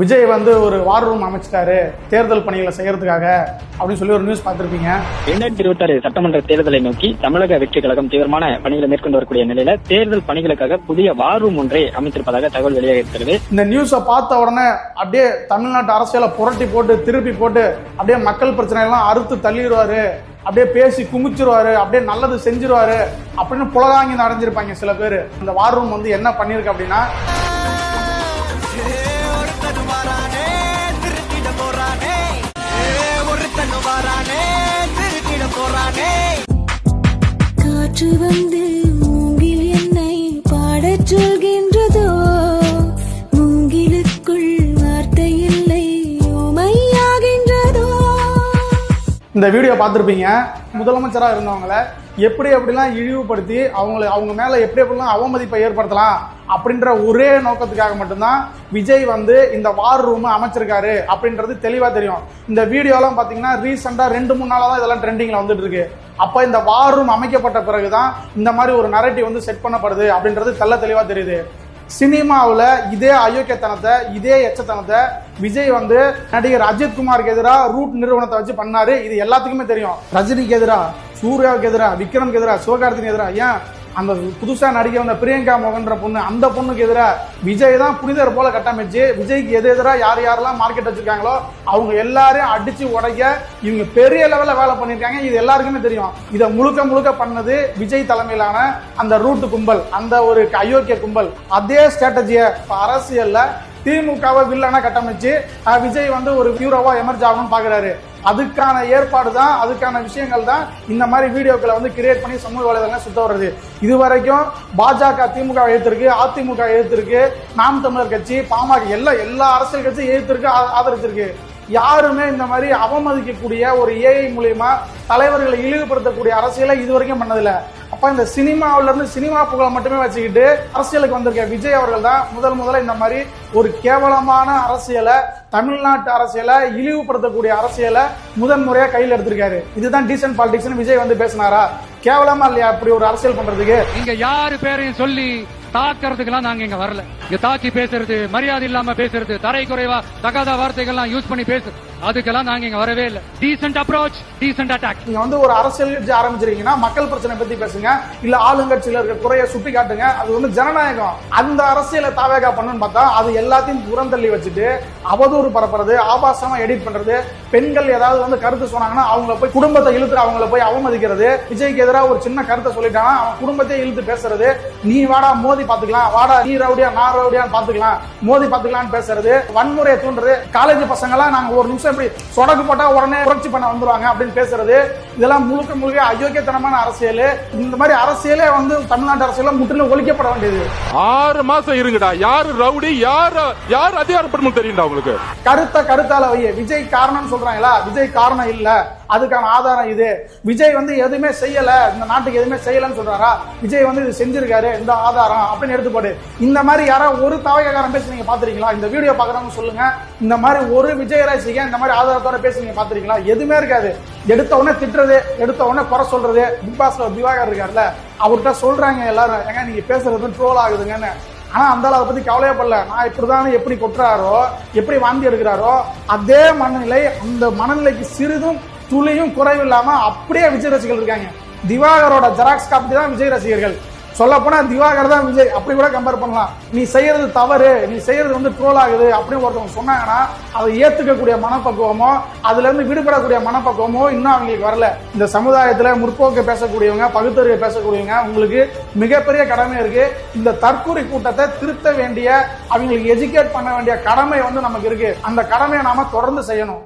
விஜய் வந்து ஒரு வார் ரூம் அமைச்சிட்டாரு தேர்தல் பணிகளை செய்யறதுக்காக அப்படின்னு சொல்லி ஒரு நியூஸ் பார்த்திருப்பீங்க. இரண்டாயிரத்தி இருபத்தாறு சட்டமன்ற தேர்தலை நோக்கி தமிழக வெற்றி கழகம் தீவிரமான பணிகளை மேற்கொண்டு வரக்கூடிய நிலையில தேர்தல் பணிகளுக்காக புதிய வார் ரூம் ஒன்றை அமைத்திருப்பதாக தகவல் வெளியாகிருக்கிறது இந்த நியூஸை பார்த்த உடனே அப்படியே தமிழ்நாட்டு அரசியலை புரட்டி போட்டு திருப்பி போட்டு அப்படியே மக்கள் பிரச்சனை எல்லாம் அறுத்து தள்ளிடுவாரு. அப்படியே பேசி குமிச்சிருவாரு அப்படியே நல்லது செஞ்சிருவாரு அப்படின்னு புலகாங்கி அடைஞ்சிருப்பாங்க சில பேர். இந்த வார் ரூம் வந்து என்ன பண்ணிருக்கு அப்படின்னா காற்று வந்து மூங்கில் என்னை பாடச் சொல்கின்றதோ? மூங்கிலுக்குள் வார்த்தை இல்லை உமையாகின்றதோ? இந்த வீடியோ பார்த்துருப்பீங்க. முதலமைச்சராக இருந்தவங்கள எப்படி எப்படிலாம் இழிவுபடுத்தி அவங்களை அவங்க மேலே எப்படி எப்படிலாம் அவமதிப்பை ஏற்படுத்தலாம் அப்படின்ற ஒரே நோக்கத்துக்காக மட்டும்தான் விஜய் வந்து இந்த வார் ரூம் அமைச்சிருக்காரு அப்படின்றது தெளிவாக தெரியும். இந்த வீடியோலாம் பார்த்தீங்கன்னா ரீசெண்டாக ரெண்டு மூணு நாளாக தான் இதெல்லாம் ட்ரெண்டிங்கில் வந்துட்டு இருக்கு. அப்போ இந்த வார் ரூம் அமைக்கப்பட்ட பிறகு தான் இந்த மாதிரி ஒரு நரேட்டிவ் வந்து செட் பண்ணப்படுது அப்படின்றது தெல்ல தெளிவா தெரியுது. சினிமாவில் இதே அயோக்கியத்தனத்தை இதே எச்சத்தனத்தை விஜய் வந்து நடிகர் அஜித்குமாருக்கு எதிராக ரூட் நிறுவனத்தை வச்சு பண்ணாரு. இது எல்லாத்துக்குமே தெரியும். ரஜினிக்கு எதிராக சூர்யாவுக்கு எதிராக விக்ரம்க்கு எதிராக சிவகார்த்திக்கு எதிராக ஏன்? அந்த புதுசா நடிக்க வந்த பிரியங்கா மோகன்ற பொண்ணு அந்த பொண்ணுக்கு எதிராக விஜய் தான் புனிதர் போல கட்டமைச்சு விஜய்க்கு எது எதிராக யார் யாரெல்லாம் மார்க்கெட் வச்சிருக்காங்களோ அவங்க எல்லாரையும் அடிச்சு உடைக்க இவங்க பெரிய லெவல்ல வேலை பண்ணிருக்காங்க இது எல்லாருக்குமே தெரியும். இதை முழுக்க முழுக்க பண்ணது விஜய் தலைமையிலான அந்த ரூட் கும்பல் அந்த ஒரு அயோக்கிய கும்பல். அதே ஸ்ட்ராட்டஜியை அரசியல்ல திமுகவை வில்லனா கட்டமைச்சு விஜய் வந்து ஒரு ஹீரோவா எமர்ஜ் ஆகணும்னு பாக்குறாரு. அதுக்கான ஏற்பாடு தான் அதுக்கான விஷயங்கள் தான் இந்த மாதிரி வீடியோக்களை வந்து கிரியேட் பண்ணி சமூக வலைதளங்கள் சுத்த வர்றது. இது வரைக்கும் பாஜக திமுக எழுத்திருக்கு அதிமுக எழுத்திருக்கு நாம் தமிழர் கட்சி பாமக எல்லா எல்லா அரசியல் கட்சியும் எழுத்திருக்கு ஆதரிச்சிருக்கு. யாருமே இந்த மாதிரி அவமதிக்கக்கூடிய ஒரு ஏஐ மூலியமா தலைவர்களை இழிவுபடுத்தக்கூடிய அரசியலை இது வரைக்கும் பண்ணதில்ல. அப்ப இந்த சினிமாவில இருந்து சினிமா புகழை மட்டுமே வச்சுக்கிட்டு அரசியலுக்கு வந்திருக்க விஜய் அவர்கள் தான் முதல் முதல்ல இந்த மாதிரி ஒரு கேவலமான அரசியலை தமிழ்நாட்டு அரசியலை இழிவுபடுத்தக்கூடிய அரசியலை முதன் முறையா கையில் எடுத்திருக்காரு. இதுதான் டீசென்ட் பாலிடிக்ஸ் விஜய் வந்து பேசினாரா? கேவலமா இல்லையா அப்படி ஒரு அரசியல் பண்றதுக்கு? இங்க யாரு பேரையும் சொல்லி தாக்குறதுக்கெல்லாம் நாங்க இங்க வரல. இங்க தாக்கி பேசுறது மரியாதை இல்லாம பேசுறது தரை குறைவா தகாத வார்த்தைகள்லாம் யூஸ் பண்ணி பேசுறது அதுக்கெல்லாம் நாங்க இங்க வரவே இல்லை. டீசென்ட் அப்ரோச் டீசென்ட் அட்டாக் நீங்க வந்து ஒரு அரசியல் கட்சி ஆரம்பிச்சிருக்கீங்கன்னா மக்கள் பிரச்சனை பத்தி பேசுங்க. இல்ல ஆளுங்கட்சியில இருக்க குறைய சுட்டி காட்டுங்க. அது வந்து ஜனநாயகம். அந்த அரசியலை தாவேகா பண்ணுன்னு பார்த்தா அது எல்லாத்தையும் புறந்தள்ளி வச்சுட்டு அவதூறு பரப்புறது ஆபாசமா எடிட் பண்றது பெண்கள் ஏதாவது வந்து கருத்து சொன்னாங்கன்னா அவங்கள போய் குடும்பத்தை இழுத்து அவங்கள போய் அவமதிக்கிறது. விஜய்க்கு எதிராக ஒரு சின்ன கருத்தை சொல்லிட்டாங்கன்னா அவன் குடும்பத்தை இழுத்து பேசுறது. நீ வாடா மோதி பாத்துக்கலாம் வாடா நீ ரவுடியா நான் ரவுடியான்னு பாத்துக்கலாம் மோதி பாத்துக்கலாம்னு பேசுறது. வன்முறையை தூண்டுறது. காலேஜ் பசங்க எல்லாம் நாங்க ஒரு நிமிஷம் இப்படி சொடக்கு போட்டா உடனே புரட்சி பண்ண வந்துருவாங்க அப்படின்னு பேசுறது. இதெல்லாம் முழுக்க முழுக்க அயோக்கியத்தனமான அரசியல். இந்த மாதிரி அரசியலே வந்து தமிழ்நாட்டு அரசியல முற்றிலும் ஒழிக்கப்பட வேண்டியது. ஆறு மாசம் இருங்கடா. யாரு ரவுடி யாரு யார் அதிகாரப்படும் தெரியும்டா உங்களுக்கு. கருத்த கருத்தால வைய. விஜய் காரணம் சொல்றாங்களா? விஜய் காரணம் இல்ல. அதுக்கான ஆதாரம் இது. விஜய் வந்து எதுவுமே செய்யல. இந்த நாட்டுக்கு எதுவுமே செய்யலன்னு சொல்றாரா? விஜய் வந்து இது செஞ்சிருக்காரு. இந்த ஆதாரம் அப்படின்னு எடுத்து போடு இந்த மாதிரி யாராவது ஒரு தவகைக்காரன் பேசி நீங்க பாத்துறீங்களா இந்த வீடியோ பாக்குறவங்க சொல்லுங்க. இந்த மாதிரி ஒரு விஜய் ராசிக்கு இந்த மாதிரி ஆதாரத்தோட பேசி நீங்க பாத்துறீங்களா எதுவுமே இருக்காது. எடுத்த உடனே திட்டுறது எடுத்த உடனே குறை சொல்றது. பிக் பாஸ்ல திவாகர் இருக்காருல்ல அவர்கிட்ட சொல்றாங்க எல்லாரும். ஏங்க நீங்க பேசுறது ட்ரோல் ஆகுதுங்கன்னு. ஆனா அந்த ஆளு அதை பத்தி கவலையே படல நான் இப்படிதான் எப்படி கொட்டுறாரோ எப்படி வாந்தி எடுக்கிறாரோ அதே மனநிலை அந்த மனநிலைக்கு சிறிதும் துளியும் குறைவில்லாம அப்படியே விஜய் ரசிகர்கள் இருக்காங்க. திவாகரோட ஜெராக்ஸ் காப்பி தான் விஜய் ரசிகர்கள். சொல்ல போனா திவாகர் தான் விஜய். அப்படி கூட கம்பேர் பண்ணலாம். நீ செய்யறது தவறு நீ செய்யறது வந்து ட்ரோல் ஆகுது அப்படின்னு ஒருத்தவங்க சொன்னாங்கன்னா அதை ஏத்துக்கக்கூடிய மனப்பக்குவமோ அதுல இருந்து விடுபடக்கூடிய மனப்பக்குவமோ இன்னும் அவங்களுக்கு வரல. இந்த சமுதாயத்துல முற்போக்கு பேசக்கூடியவங்க பகுத்தறிவை பேசக்கூடியவங்க உங்களுக்கு மிகப்பெரிய கடமை இருக்கு. இந்த தற்கூரி கூட்டத்தை திருத்த வேண்டிய அவங்களுக்கு எஜுகேட் பண்ண வேண்டிய கடமை வந்து நமக்கு இருக்கு. அந்த கடமையை நாம தொடர்ந்து செய்யணும்.